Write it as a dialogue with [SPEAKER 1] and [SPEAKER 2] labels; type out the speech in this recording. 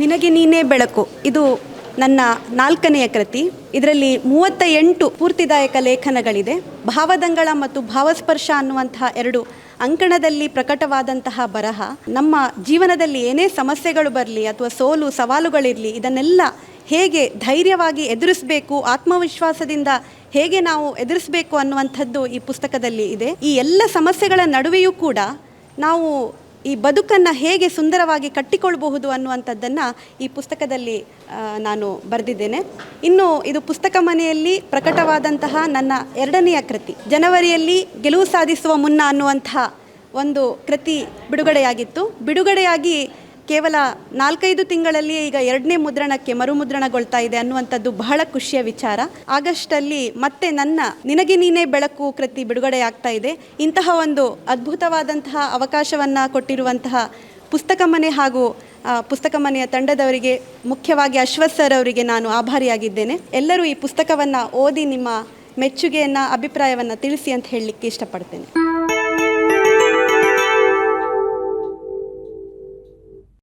[SPEAKER 1] ನಿನಗೆ ನೀನೇ ಬೆಳಕು. ಇದು ನನ್ನ ನಾಲ್ಕನೆಯ ಕೃತಿ. ಇದರಲ್ಲಿ ಮೂವತ್ತ ಎಂಟು ಪೂರ್ತಿದಾಯಕ ಲೇಖನಗಳಿದೆ. ಭಾವದಂಗಳ ಮತ್ತು ಭಾವಸ್ಪರ್ಶ ಅನ್ನುವಂತಹ ಎರಡು ಅಂಕಣದಲ್ಲಿ ಪ್ರಕಟವಾದಂತಹ ಬರಹ. ನಮ್ಮ ಜೀವನದಲ್ಲಿ ಏನೇ ಸಮಸ್ಯೆಗಳು ಬರಲಿ ಅಥವಾ ಸೋಲು, ಸವಾಲುಗಳಿರಲಿ, ಇದನ್ನೆಲ್ಲ ಹೇಗೆ ಧೈರ್ಯವಾಗಿ ಎದುರಿಸಬೇಕು, ಆತ್ಮವಿಶ್ವಾಸದಿಂದ ಹೇಗೆ ನಾವು ಎದುರಿಸಬೇಕು ಅನ್ನುವಂಥದ್ದು ಈ ಪುಸ್ತಕದಲ್ಲಿ ಇದೆ. ಈ ಎಲ್ಲ ಸಮಸ್ಯೆಗಳ ನಡುವೆಯೂ ಕೂಡ ನಾವು ಈ ಬದುಕನ್ನು ಹೇಗೆ ಸುಂದರವಾಗಿ ಕಟ್ಟಿಕೊಳ್ಳಬಹುದು ಅನ್ನುವಂಥದ್ದನ್ನು ಈ ಪುಸ್ತಕದಲ್ಲಿ ನಾನು ಬರೆದಿದ್ದೇನೆ. ಇನ್ನು ಇದು ಪುಸ್ತಕ ಮನೆಯಲ್ಲಿ ಪ್ರಕಟವಾದಂತಹ ನನ್ನ ಎರಡನೆಯ ಕೃತಿ. ಜನವರಿಯಲ್ಲಿ ಗೆಲುವು ಸಾಧಿಸುವ ಮುನ್ನ ಅನ್ನುವಂತಹ ಒಂದು ಕೃತಿ ಬಿಡುಗಡೆಯಾಗಿತ್ತು. ಬಿಡುಗಡೆಯಾಗಿ ಕೇವಲ ನಾಲ್ಕೈದು ತಿಂಗಳಲ್ಲಿ ಈಗ ಎರಡನೇ ಮುದ್ರಣಕ್ಕೆ ಮರುಮುದ್ರಣಗೊಳ್ತಾ ಇದೆ ಅನ್ನುವಂಥದ್ದು ಬಹಳ ಖುಷಿಯ ವಿಚಾರ. ಆಗಸ್ಟಲ್ಲಿ ಮತ್ತೆ ನನ್ನ ನಿನಗೆ ನೀನೇ ಬೆಳಕು ಕೃತಿ ಬಿಡುಗಡೆ ಆಗ್ತಾ ಇದೆ. ಇಂತಹ ಒಂದು ಅದ್ಭುತವಾದಂತಹ ಅವಕಾಶವನ್ನು ಕೊಟ್ಟಿರುವಂತಹ ಪುಸ್ತಕ ಮನೆ ಹಾಗೂ ಪುಸ್ತಕ ಮನೆಯ ತಂಡದವರಿಗೆ, ಮುಖ್ಯವಾಗಿ ಅಶ್ವಥ್ ಸರ್ ಅವರಿಗೆ ನಾನು ಆಭಾರಿಯಾಗಿದ್ದೇನೆ. ಎಲ್ಲರೂ ಈ ಪುಸ್ತಕವನ್ನು ಓದಿ ನಿಮ್ಮ ಮೆಚ್ಚುಗೆಯನ್ನು, ಅಭಿಪ್ರಾಯವನ್ನು ತಿಳಿಸಿ ಅಂತ ಹೇಳಲಿಕ್ಕೆ ಇಷ್ಟಪಡ್ತೇನೆ.